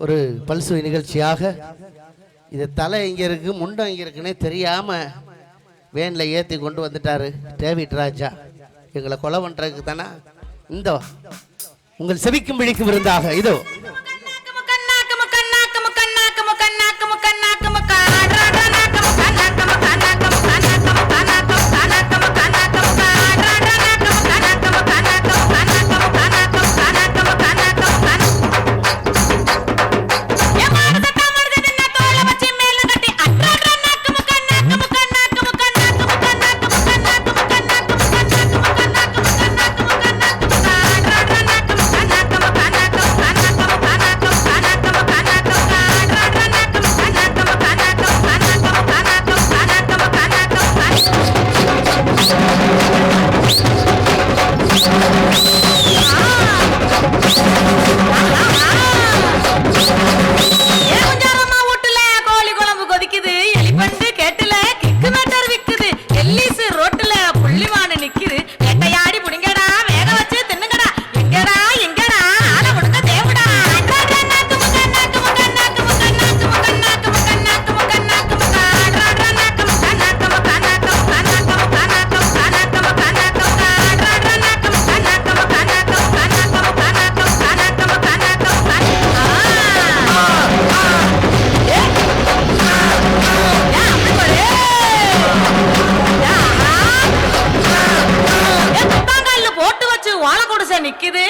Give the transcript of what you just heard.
ஒரு பல்சுவை நிகழ்ச்சியாக இது தலை இங்கே இருக்குது முண்டம் இங்கே இருக்குன்னே தெரியாமல் வேனில் ஏற்றி கொண்டு வந்துட்டாரு டேவிட் ராஜா. எங்களை கொலை பண்ணுறதுக்கு தானே? இந்த உங்கள் செவிக்கும் விழிக்கும் விருந்தாக இதோ. குழம்பு நிக்குது